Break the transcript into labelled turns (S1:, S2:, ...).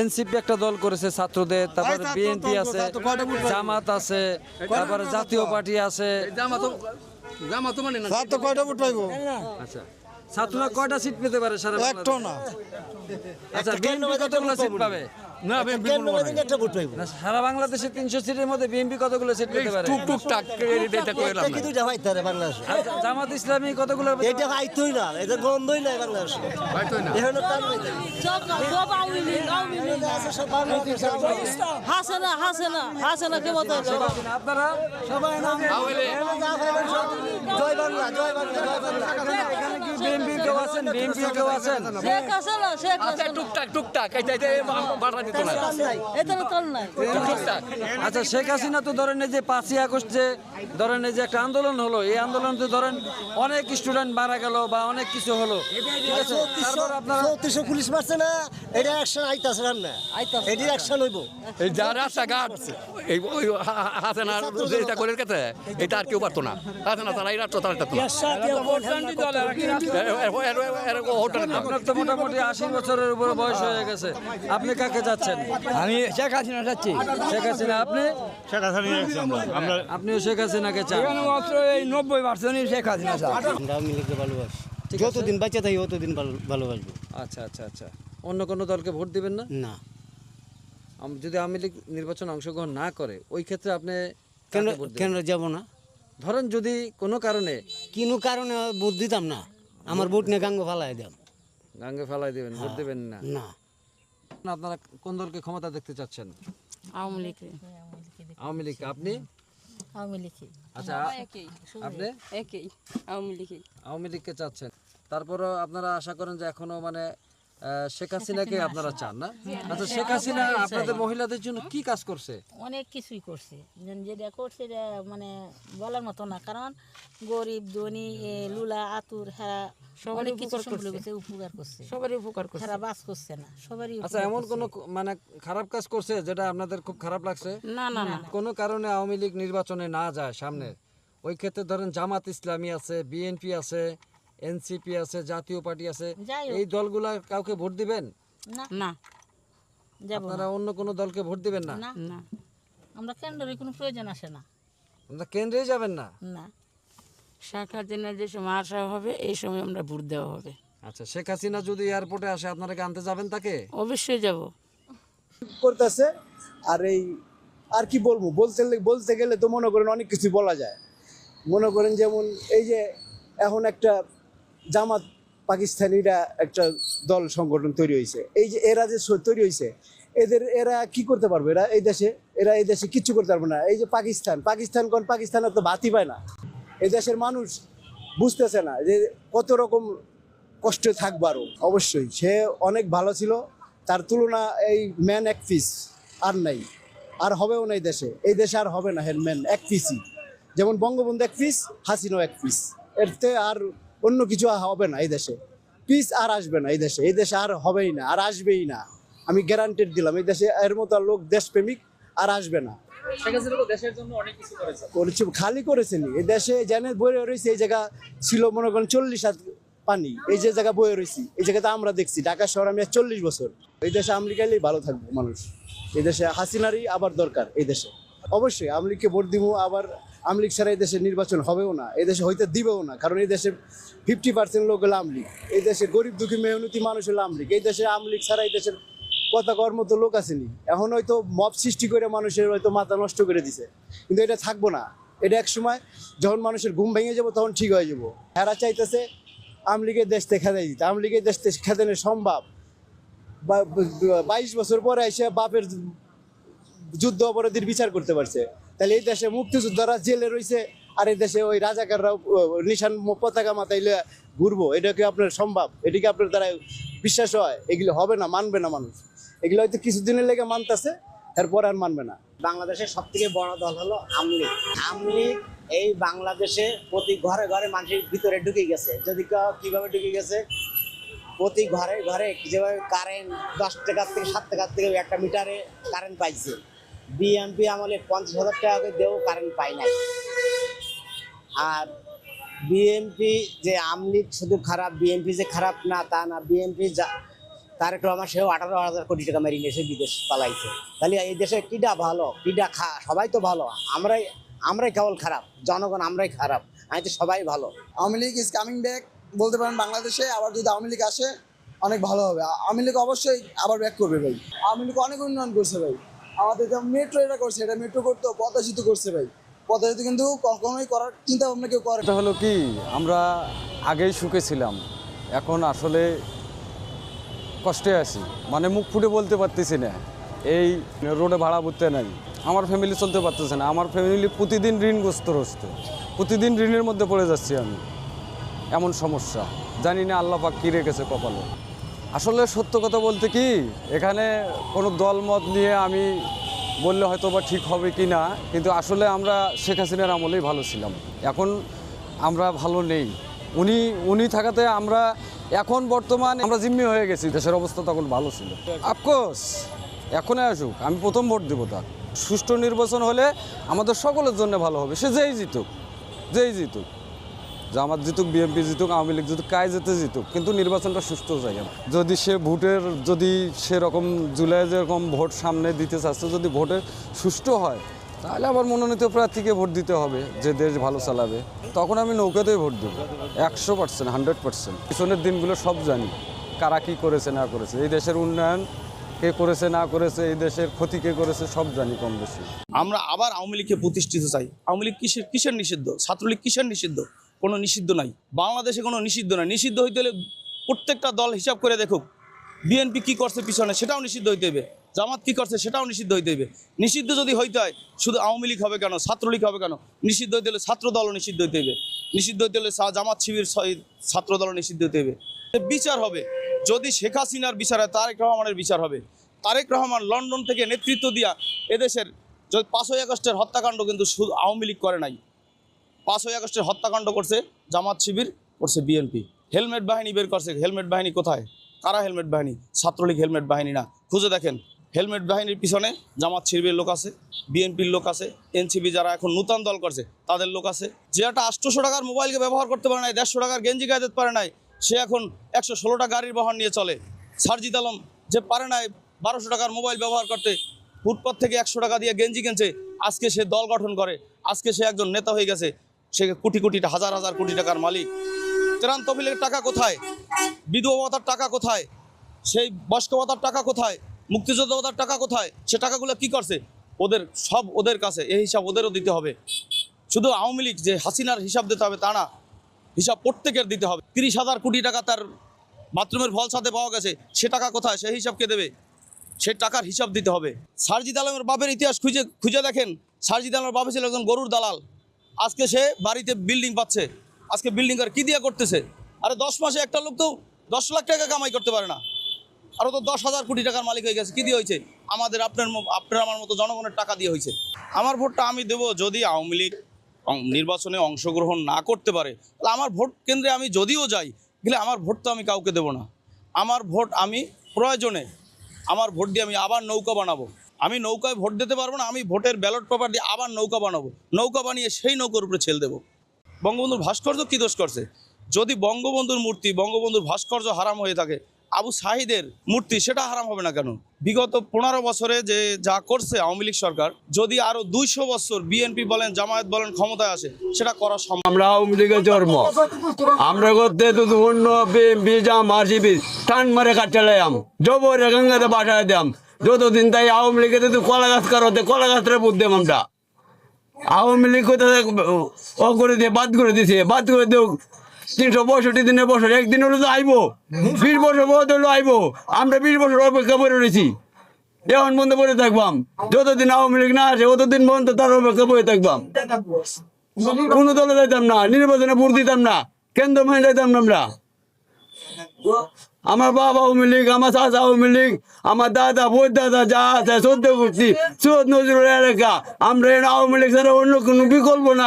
S1: NCP একটা দল করেছে ছাত্রদের তারপরে বিএনপি আছে? জামাত আছে তারপরে জাতীয় পার্টি আছে।
S2: জামা তো জামা তো মানে না।
S3: তো কয়টা ভোট পাইবো?
S1: আচ্ছা। ছাত্ররা কয়টা সিট পেতে পারে সারা
S3: একটা না।
S1: আচ্ছা বিএনপি কতগুলো সিট পাবে?
S2: না বিএনপি কোনো মানে। না,
S1: সারা বাংলাদেশে তিনশো সিটের মধ্যে বিএনপি কতগুলো সিট পেতে পারে?
S2: টুক টুক টাক এটা করে লাভ নাই।
S4: দুইটা হয় তারে বাংলাদেশে।
S1: জামাত ইসলামী কতগুলো পেতে
S4: এটা হাইতই না এটা বন্ধই নাই বাংলাদেশে।
S2: হয়তোই না।
S4: এখানে তার নাই আছে সব বাংলাদেশ
S5: হাসেনা হাসেনা হাসেনা কে মতো
S1: আপনারা?
S4: সবাই নাম
S2: তাহলে
S4: জয় বাংলা জয় বাংলা জয় বাংলা।
S1: এখানে কেউ আছেন? বিএনপি কেউ আছেন?
S5: শেখ হাসিনা শেখ
S2: আচ্ছা টুকটাক টুকটাক এটা এটা বাড়া দিত না
S5: এটা তোর নাই।
S2: টুকটাক
S1: আচ্ছা শেখ হাসিনা তো ধরেন এই যে পাঁচই আগস্ট যে ধরেন এই যে একটা আন্দোলন হলো এই আন্দোলন তো ধরেন অনেক স্টুডেন্ট মারা গেল বা অনেক কিছু হলো। ঠিক আছে? তারপর আপনারা
S4: চৌত্রিশশো পুলিশ মারছে না এটা অ্যাকশন আইতাছে না? এটি অ্যাকশন হইব।
S2: এই যা রাস্তাঘাট এই ওই হাসেনা যেটা করে এটা আর কেউ পারতো না। হাসেনা তারা এই তারা পারতো না।
S1: হয়ে আপনি কাকে যাচ্ছেন
S6: আমি শেখ হাসিনা চাচ্ছি
S1: শেখ হাসিনা আপনি
S3: শেখ হাসিনা
S1: আপনিও শেখ হাসিনাকে চান
S6: এই নব্বই শেখ হাসিনা
S4: যতদিন বাচ্চা থাকি ততদিন ভালোবাসবো
S1: আচ্ছা আচ্ছা আচ্ছা অন্য কোনো দলকে ভোট দিবেন না
S4: না
S1: যদি আওয়ামী লীগ নির্বাচন অংশগ্রহণ না করে ওই ক্ষেত্রে আপনি
S4: কেন? কেন যাব না
S1: ধরেন যদি কোনো কারণে
S4: কিনো কারণে ভোট দিতাম না আমার বুট নিয়ে গাঙ্গ ফালাই দেন।
S1: গাঙ্গে ফেলাই দেবেন ভোট দিবেন না?
S4: না।
S1: আপনারা কোন দলকে ক্ষমতা দেখতে চাচ্ছেন?
S5: আওয়ামী লীগ।
S1: আওয়ামী লীগ আপনি?
S5: আওয়ামী লীগ
S1: আচ্ছা আপনি?
S5: একই আওয়ামী লীগ
S1: আওয়ামী লীগকে চাচ্ছেন। তারপরও আপনারা আশা করেন যে এখনও মানে শেখ হাসিনাকে আপনারা চান না? আচ্ছা শেখ হাসিনা আপনাদের মহিলাদের জন্য কি কাজ করছে?
S7: অনেক কিছুই করছে। যেটা করছে মানে বলার মতো না। কারণ গরিব ধনী লুলা আতুর হ্যাঁ অনেক কিছু করছে। উপকার করছে।
S5: সবারই উপকার করছে।
S7: বাস করছে না। সবারই
S1: আচ্ছা এমন কোন মানে খারাপ কাজ করছে যেটা আপনাদের খুব খারাপ লাগছে?
S5: না না না।
S1: কোনো কারণে আওয়ামী লীগ নির্বাচনে না যায় সামনে? ওই ক্ষেত্রে ধরেন জামাত ইসলামী আছে বিএনপি আছে এনসিপি আছে জাতীয় পার্টি আছে এই দলগুলা কাউকে ভোট দিবেন?
S7: না।
S5: না।
S1: আপনারা অন্য কোনো দলকে ভোট দিবেন না?
S7: না। আমরা কেন্দ্রের কোনো প্রয়োজন আসে না।
S1: আপনারা কেন্দ্রেই যাবেন না?
S7: না।
S5: শেখ হাসিনা যে সময় আসা হবে এই সময় আমরা ভোট দেওয়া হবে।
S1: আচ্ছা শেখ হাসিনা যদি এয়ারপোর্টে আসে আপনারা কি আনতে যাবেন তাকে?
S5: অবশ্যই যাব।
S8: করতেছে। আর এই আর কি বলব? বলতে বলতে গেলে তো মনে করেন অনেক কিছু বলা যায়। মনে করেন যেমন এই যে এখন একটা জামাত পাকিস্তানিরা একটা দল সংগঠন তৈরি হয়েছে। এই যে এরা যে তৈরি হয়েছে, এদের এরা কি করতে পারবে? এরা এই দেশে, এরা এই দেশে কিচ্ছু করতে পারবে না। এই যে পাকিস্তান পাকিস্তান কোন পাকিস্তানের তো ভাতই পায় না। এই দেশের মানুষ বুঝতেছে না যে কত রকম কষ্টে থাকব আরও অবশ্যই, সে অনেক ভালো ছিল, তার তুলনা এই ম্যান এক পিস আর নাই। আর হবেও না এই দেশে। এই দেশে আর হবে না হের ম্যান, এক পিসই। যেমন বঙ্গবন্ধু এক পিস, হাসিনাও এক পিস। এরতে আর অন্য কিছু হবে না এই দেশে। পিস আর আসবে না এই দেশে। এই দেশে আর হবেই না আর আসবেই না। আমি গ্যারান্টেড দিলাম এই দেশে এর মতো লোক দেশপ্রেমিক আর আসবে না। করেছে। খালি করেছেনি। এই দেশে জেনে বয়ে রয়েছে এই জায়গা ছিল মনে করেন চল্লিশ হাত পানি। এই যে জায়গা বয়ে রয়েছি এই জায়গাতে আমরা দেখছি ঢাকা শহর আমি চল্লিশ বছর। এই দেশে আমলিকাইলেই ভালো থাকব মানুষ। এই দেশে হাসিনারই আবার দরকার এই দেশে। অবশ্যই আমলিগকে ভোট দিব আবার আমলিগ ছাড়া এই দেশে নির্বাচন হবেও না, এই দেশে হইতে দিবেও না, কারণ এই দেশে ফিফটি পার্সেন্ট লোক হলো আমলিগ এই দেশে গরিব দুঃখী মেহনতি মানুষ হলো আমলিগ এই দেশে আমলিগ ছাড়া এই দেশের কথা কর মতো লোক আসেনি, এখন হয়তো মব সৃষ্টি করে মানুষের হয়তো মাথা নষ্ট করে দিছে, কিন্তু এটা থাকব না, এটা এক সময় যখন মানুষের ঘুম ভেঙে যাব তখন ঠিক হয়ে যাব হেরা চাইতেছে আমলিগের দেশ থেকে খেদাই দিতে আমলিগের দেশ থেকে খেদানো সম্ভব বাইশ বছর পরে এসে বাপের যুদ্ধ অপরাধীর বিচার করতে পারছে তাহলে এই দেশে মুক্তিযোদ্ধারা জেলে রয়েছে আর এই দেশে ওই রাজাকাররাও ও, নিশান পতাকা মাথাইলে ঘুরবো। এটা কি আপনার সম্ভব? এটা কি আপনার দ্বারা বিশ্বাস হয়? এগুলো হবে না মানবে না মানুষ। এগুলো হয়তো কিছুদিনের লেগে মানতেছে তারপর আর মানবে না।
S9: বাংলাদেশের সব থেকে বড় দল হলো আমলিগ আমলিগ এই বাংলাদেশে প্রতি ঘরে ঘরে মানুষের ভিতরে ঢুকে গেছে। যদি কীভাবে ঢুকে গেছে? প্রতি ঘরে ঘরে যেভাবে কারেন্ট দশ টাকার থেকে সাত টাকার থেকে একটা মিটারে কারেন্ট পাইছে। বিএমপি আমলে পঞ্চাশ হাজার টাকা করে দেও কারেন্ট পাই নাই। আর বিএমপি যে আমলিগ শুধু খারাপ বিএমপি যে খারাপ না, তা না। বিএমপি তারেক রহমান সেও আঠারো হাজার কোটি টাকা মেরিয়ে নিয়েছে, বিদেশ পালাইছে। তাহলে এই দেশে কিডা ভালো, কিডা খা, সবাই তো ভালো। আমরাই আমরাই কেবল খারাপ, জনগণ আমরাই খারাপ। আমি তো সবাই ভালো।
S10: Awami League is coming back বলতে পারেন বাংলাদেশে, আবার যদি আওয়ামী লীগ আসে, অনেক ভালো হবে। আওয়ামী লীগ অবশ্যই আবার ব্যাক করবে ভাই। আওয়ামী লীগ অনেক উন্নয়ন করছে ভাই। আমাদের যেমন মেট্রো এটা করছে, এটা মেট্রো করতো পদ্মা করছে ভাই। পদ্মা সেতু কিন্তু কখনোই করার চিন্তা ভাবনা কেউ করে।
S11: এটা হলো কি, আমরা আগেই সুখে ছিলাম, এখন আসলে কষ্টে আছি। মানে মুখ ফুটে বলতে পারতেছি না, এই রোডে ভাড়া বুঝতে নাই। আমার ফ্যামিলি চলতে পারতেছে না, আমার ফ্যামিলি প্রতিদিন ঋণগ্রস্ত হচ্ছে। প্রতিদিন ঋণের মধ্যে পড়ে যাচ্ছি আমি। এমন সমস্যা। জানি না আল্লাহ পাক কী রেখেছে কপালে। আসলে সত্য কথা বলতে কি, এখানে কোনো দলমত নিয়ে আমি বললে হয়তো বা ঠিক হবে কি না, কিন্তু আসলে আমরা শেখ হাসিনার আমলেই ভালো ছিলাম। এখন আমরা ভালো নেই। উনি উনি থাকাতে আমরা এখন বর্তমান আমরা জিম্মি হয়ে গেছি, দেশের অবস্থা তখন ভালো ছিল। আফকোর্স এখনই আসুক, আমি প্রথম ভোট দেবো তার। সুষ্ঠু নির্বাচন হলে আমাদের সকলের জন্য ভালো হবে, সে যেই জিতুক যেই জিতুক। জামাত জিতুক, বিএনপি জিতুক, আওয়ামী লীগ জিতুক কায় যেতে জিতুক, কিন্তু নির্বাচনটা সুষ্ঠু জায়গা যদি সে ভোটের, যদি সেরকম জুলাই যেরকম ভোট সামনে দিতে চাচ্ছে, যদি ভোটে সুষ্ঠু হয়, তাহলে আবার মনোনীত প্রার্থীকে ভোট দিতে হবে, যে দেশ ভালো চালাবে। তখন আমি নৌকাতেই ভোট দেবো। একশো পার্সেন্ট, হান্ড্রেড পার্সেন্ট। পিছনের দিনগুলো সব জানি, কারা কী করেছে, না করেছে। এই দেশের উন্নয়ন, কে করেছে, না করেছে, এই দেশের ক্ষতি কে করেছে, সব জানি কম বেশি।
S12: আমরা আবার আওয়ামী লীগকে প্রতিষ্ঠিত চাই। আওয়ামী লীগ কিসের কিসের নিষিদ্ধ? ছাত্রলীগ কিসের নিষিদ্ধ? কোনো নিষিদ্ধ নাই। বাংলাদেশে কোনো নিষিদ্ধ নাই। নিষিদ্ধ হইতে হলে প্রত্যেকটা দল হিসাব করে দেখুক বিএনপি কি করছে পিছনে সেটাও নিষিদ্ধ হইতে হবে জামাত কি করছে সেটাও নিষিদ্ধ হইতে হবে নিষিদ্ধ যদি হইতে হয়, শুধু আওয়ামী লীগ হবে কেন, ছাত্রলীগ হবে কেন, নিষিদ্ধ হইতে হলে ছাত্র দলও নিষিদ্ধ হইতে হবে নিষিদ্ধ হইতে হলে জামাত শিবির ছাত্র দলও নিষিদ্ধ হইতে হবে বিচার হবে। যদি শেখ হাসিনার বিচার হয়, তারেক রহমানের বিচার হবে। তারেক রহমান লন্ডন থেকে নেতৃত্ব দিয়া এদেশের পাঁচই আগস্টের হত্যাকাণ্ড কিন্তু শুধু আওয়ামী লীগ করে নাই। পাঁচই আগস্টের হত্যাকাণ্ড করছে জামাত শিবির, করছে বিএনপি হেলমেট বাহিনী বের করছে, হেলমেট বাহিনী কোথায়? কারা হেলমেট বাহিনী? ছাত্রলীগ হেলমেট বাহিনী না। খুঁজে দেখেন, হেলমেট বাহিনীর পিছনে জামাত শিবির লোক আছে বিএনপির লোক আছে এনসিবি যারা এখন নূতন দল করছে, তাদের লোক আছে। যে একটা আটশোশো টাকার মোবাইলকে ব্যবহার করতে পারে নাই, দেড়শো টাকার গেঞ্জি গায়ে পারে নাই, সে এখন একশো ষোলোটা গাড়ির বহন নিয়ে চলে। সারজিদ আলম যে পারে নাই বারোশো টাকার মোবাইল ব্যবহার করতে ফুটপাথ থেকে একশো টাকা দিয়ে গেঞ্জি কিনছে, আজকে সে দল গঠন করে, আজকে সে একজন নেতা হয়ে গেছে। সে কোটি কোটি হাজার হাজার কোটি টাকার মালিক। ত্রাণ তহবিলের টাকা কোথায়? বিধবা ভাতার টাকা কোথায়? সেই বয়স্ক ভাতার টাকা কোথায়? মুক্তিযোদ্ধা ভাতার টাকা কোথায়? সে টাকাগুলো কি করছে? ওদের সব ওদের কাছে, এই হিসাব ওদেরও দিতে হবে। শুধু আওয়ামী লীগ যে হাসিনার হিসাব দিতে হবে তা না, হিসাব প্রত্যেকের দিতে হবে। তিরিশ হাজার কোটি টাকা তার বাথরুমের ফল সাথে পাওয়া গেছে, সে টাকা কোথায়? সেই হিসাব কে দেবে? সেই টাকার হিসাব দিতে হবে। সারজিদ আলমের বাপের ইতিহাস খুঁজে খুঁজে দেখেন। সারজিদ আলমের বাপে ছিল একজন গরুর দালাল। আজকে সে বাড়িতে বিল্ডিং পাচ্ছে। আজকে বিল্ডিং আর কি দিয়ে করতেছে? আরে দশ মাসে একটা লোক তো দশ লাখ টাকা কামাই করতে পারে না। আরও তো দশ হাজার কোটি টাকার মালিক হয়ে গেছে। কী দিয়ে হয়েছে? আমাদের আপনার আপনার আমার মতো জনগণের টাকা দিয়ে হয়েছে। আমার ভোটটা আমি দেবো যদি আওয়ামী লীগ নির্বাচনে অংশগ্রহণ না করতে পারে। তাহলে আমার ভোট কেন্দ্রে আমি যদিও যাই, গেলে আমার ভোট তো আমি কাউকে দেবো না। আমার ভোট আমি প্রয়োজনে, আমার ভোট দিয়ে আমি আবার নৌকা বানাবো। আমি নৌকায় ভোট দিতে পারব না, আমি ভোটের ব্যালট পেপার দিয়ে আবার নৌকা বানাবো। নৌকা বানিয়ে সেই নৌকার উপরে ছেল দেবো। বঙ্গবন্ধুর ভাস্কর্য কী দোষ করছে? যদি বঙ্গবন্ধুর মূর্তি, বঙ্গবন্ধুর ভাস্কর্য হারাম হয়ে থাকে, আবু সাহিদের মূর্তি সেটা হারাম হবে না কেন? বিগত পনেরো বছরে যে যা করছে আওয়ামী লীগ সরকার, যদি আরও দুইশো বছর বিএনপি বলেন, জামায়াত বলেন, ক্ষমতায় আসে, সেটা করা সম্ভব।
S6: আমরা আওয়ামী লীগের জন্ম। আমরা করতে তো অন্য বিজাম আরসিবি টান মারে কাটালাম জবরে গঙ্গাতে বাসায় দাম যতদিন তাই আওয়ামী লীগের তো কলা গাছ কারোতে কলা গাছটা বুঝতাম আমরা। আওয়ামী লীগ কোথায় ও করে দিয়ে বাদ করে দিছে, বাদ করে দেও। তিনশো পঁয়ষট্টি দিনের বছর, একদিন হলে তো আইবো। বিশ বছর পর হলো আইবো। আমরা বিশ বছর অপেক্ষা করে রয়েছি। এখন বন্ধ করে থাকবাম। যতদিন আওয়ামী লীগ না আসে ততদিন বন্ধ তার অপেক্ষা করে থাকবাম। কোনো দলে যাইতাম না, নির্বাচনে ভোট দিতাম না, কেন্দ্র মানে যাইতাম না আমরা। আমার বাবা আওয়ামী লীগ আমার চাচা আওয়ামী লীগ আমার দাদা বই দাদা যা আছে, সদ্য করছি। সুদ নজরুল এলাকা। আমরা আওয়ামী লীগ ছাড়া অন্য কোনো বিকল্প না।